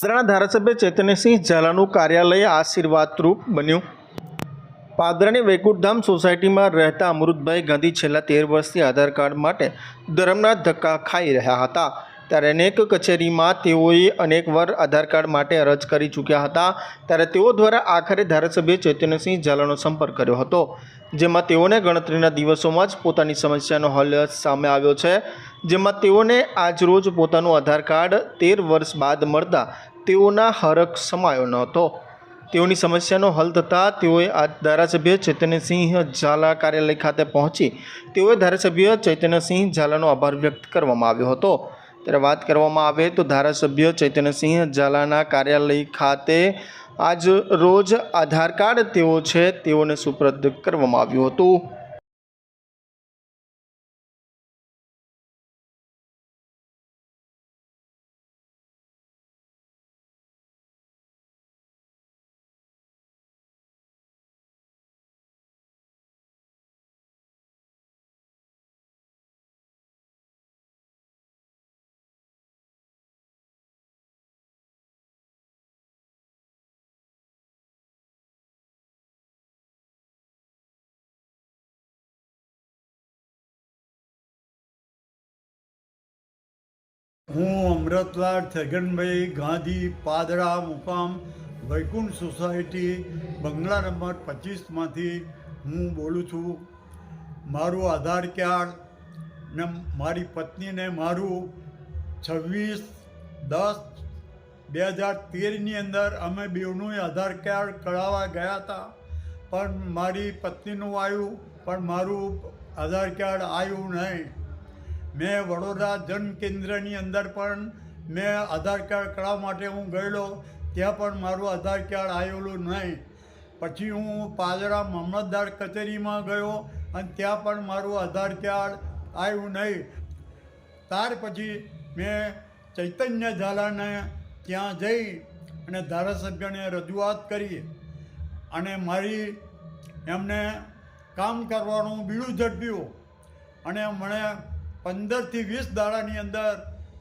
પાદરાના ધારાસભ્ય ચૈતન્યસિંહ ઝાલાનું કાર્યાલય આશીર્વાદરૂપ બન્યું. પાદરાની વૈકુંઠધામ સોસાયટીમાં રહેતા અમૃતભાઈ ગાંધી છેલ્લા તેર વર્ષથી આધાર કાર્ડ માટે ધર્મના ધક્કા ખાઈ રહ્યા હતા. ત્યારે અનેક કચેરીમાં તેઓએ અનેકવાર આધાર કાર્ડ માટે અરજ કરી ચૂક્યા હતા. ત્યારે તેઓ દ્વારા આખરે ધારાસભ્ય ચૈતન્યસિંહ ઝાલાનો સંપર્ક કર્યો હતો, જેમાં તેઓને ગણતરીના દિવસોમાં જ પોતાની સમસ્યાનો હલ સામે આવ્યો છે, જેમાં તેઓને આજરોજ પોતાનું આધાર કાર્ડ તેર વર્ષ બાદ મળતા તેઓના હરખ સમાયો ન હતો. તેઓની સમસ્યાનો હલ થતાં તેઓએ આ ધારાસભ્ય ચૈતન્યસિંહ ઝાલા કાર્યાલય ખાતે પહોંચી તેઓએ ધારાસભ્ય ચૈતન્યસિંહ ઝાલાનો આભાર વ્યક્ત કરવામાં આવ્યો હતો. ત્યારે વાત કરવામાં આવે તો ધારાસભ્ય ચૈતન્યસિંહ ઝાલાના કાર્યાલય ખાતે આજ રોજ આધાર કાર્ડ તેઓ છે તેઓને સુપ્રદ કરવામાં આવ્યું હતું. હું અમૃતલાલ છગનભાઈ ગાંધી પાદરા મુકામ વૈકુંઠ સોસાયટી બંગલા નંબર પચીસમાંથી હું બોલું છું. મારું આધાર કાર્ડ ને મારી પત્નીને મારું છવ્વીસ દસ બે હજાર તેરની અંદર અમે બેઉનું આધાર કાર્ડ કઢાવવા ગયા હતા. પણ મારી પત્નીનું આવ્યું, પણ મારું આધાર કાર્ડ આવ્યું નહીં. મેં વડોદરા જન કેન્દ્રની અંદર પણ મેં આધાર કાર્ડ કઢાવવા માટે હું ગયેલો. ત્યાં પણ મારું આધાર કાર્ડ આવેલું નહીં. પછી હું પાદરા મામલતદાર કચેરીમાં ગયો અને ત્યાં પણ મારું આધાર કાર્ડ આવ્યું નહીં. ત્યાર પછી મેં ચૈતન્ય ઝાલાને ત્યાં જઈ અને ધારાસભ્યને રજૂઆત કરી અને મારી એમને કામ કરવાનું બીડું ઝડપ્યું. અને મને પંદરથી વીસ દાડાની અંદર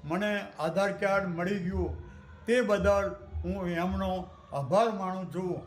મને આધાર કાર્ડ મળી ગયું. તે બદલ હું એમનો આભાર માનું છું.